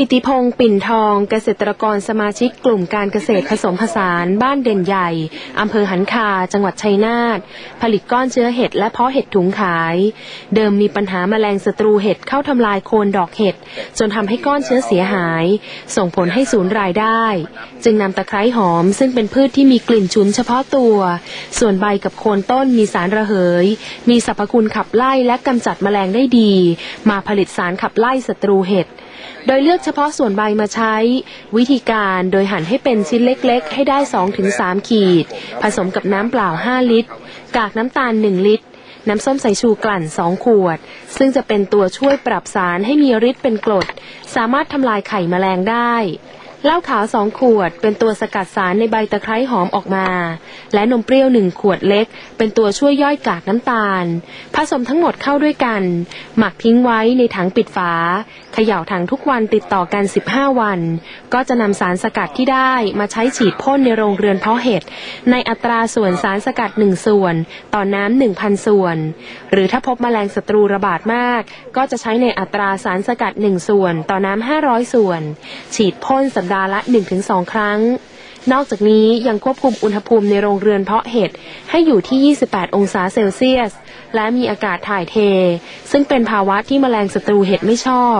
กิติพงศ์ปิ่นทองเกษตรกรสมาชิกกลุ่มการเกษตรผสมผสานบ้านเด่นใหญ่ อำเภอหันคา จังหวัดชัยนาท ผลิตก้อนเชื้อเห็ดและเพาะเห็ดถุงขาย เดิมมีปัญหาแมลงศัตรูเห็ดเข้าทำลายโคนดอกเห็ด จนทำให้ก้อนเชื้อเสียหาย ส่งผลให้สูญรายได้ จึงนำตะไคร้หอมซึ่งเป็นพืชที่มีกลิ่นฉุนเฉพาะตัว ส่วนใบกับโคนต้นมีสารระเหย มีสรรพคุณขับไล่และกำจัดแมลงได้ดี มาผลิตสารขับไล่ศัตรูเห็ด โดยเลือกเฉพาะส่วนใบมาใช้ วิธีการโดยหั่นให้เป็นชิ้นเล็กๆ ให้ได้ 2-3 ขีด ผสมกับน้ำเปล่า 5 ลิตร กากน้ำตาล 1 ลิตร น้ำส้มสายชูกลั่น 2 ขวด ซึ่งจะเป็นตัวช่วยปรับสารให้มีฤทธิ์เป็นกรด สามารถทำลายไข่แมลงได้ เหล้าขาว2ขวด เป็นตัวสกัดสารในใบตะไคร้หอมออกมา และนมเปรี้ยว1ขวดเล็ก เป็นตัวช่วยย่อยกากน้ำตาล ผสมทั้งหมดเข้าด้วยกัน หมักทิ้งไว้ในถังปิดฝาเขย่าถังทุกวันติดต่อกัน 15 วัน ก็จะนำสารสกัดที่ได้มาใช้ฉีดพ่นในโรงเรือนเพาะเห็ดในอัตราส่วนสารสกัด 1 ส่วน ต่อน้ำ1,000 ส่วน หรือถ้าพบแมลงศัตรูระบาดมาก ก็จะใช้ในอัตราสารสกัด 1 ส่วน ต่อน้ำ500 ส่วน ฉีดพ่นสัปดาห์ละ 1-2 ครั้ง นอกจากนี้ยังควบคุมอุณหภูมิในโรงเรือนเพาะเห็ดให้อยู่ที่ 28 องศาเซลเซียส และมีอากาศถ่ายเท ซึ่งเป็นภาวะที่แมลงศัตรูเห็ดไม่ชอบ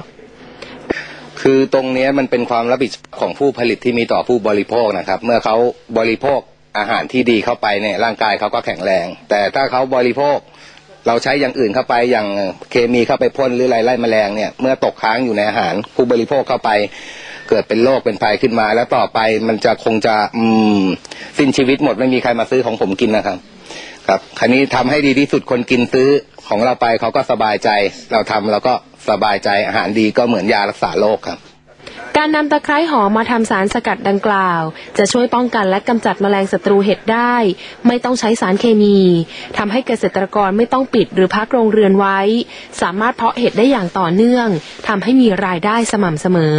คือตรงนี้มันเป็นความรับผิดชอบของผู้ผลิตที่มีต่อผู้บริโภคนะครับ เมื่อเขาบริโภคอาหารที่ดีเข้าไปเนี่ยร่างกายเขาก็แข็งแรง แต่ถ้าเขาบริโภค เราใช้อย่างอื่นเข้าไปอย่างเคมีเข้าไปพ่นหรืออะไรไล่แมลงเนี่ยเมื่อตกค้างอยู่ในอาหารผู้บริโภคเข้าไป เกิดเป็นโรคเป็นภัยขึ้นมา แล้วต่อไปมันจะคงจะอืมสิ้นชีวิตหมดไม่มีใครมาซื้อของผมกินนะครับ ครับคราวนี้ทำให้ดีที่สุดคนกินซื้อของเราไปเขาก็สบายใจ เราทำเราก็สบายใจอาหารดีก็เหมือนยารักษาโรคครับการนำตะไคร้หอมมาทำสารสกัดดังกล่าว จะช่วยป้องกันและกำจัดแมลงศัตรูเห็ดได้ ไม่ต้องใช้สารเคมีทำให้เกษตรกรไม่ต้องปิดหรือพักโรงเรือนไว้ สามารถเพาะเห็ดได้อย่างต่อเนื่องทำให้มีรายได้สม่ำเสมอ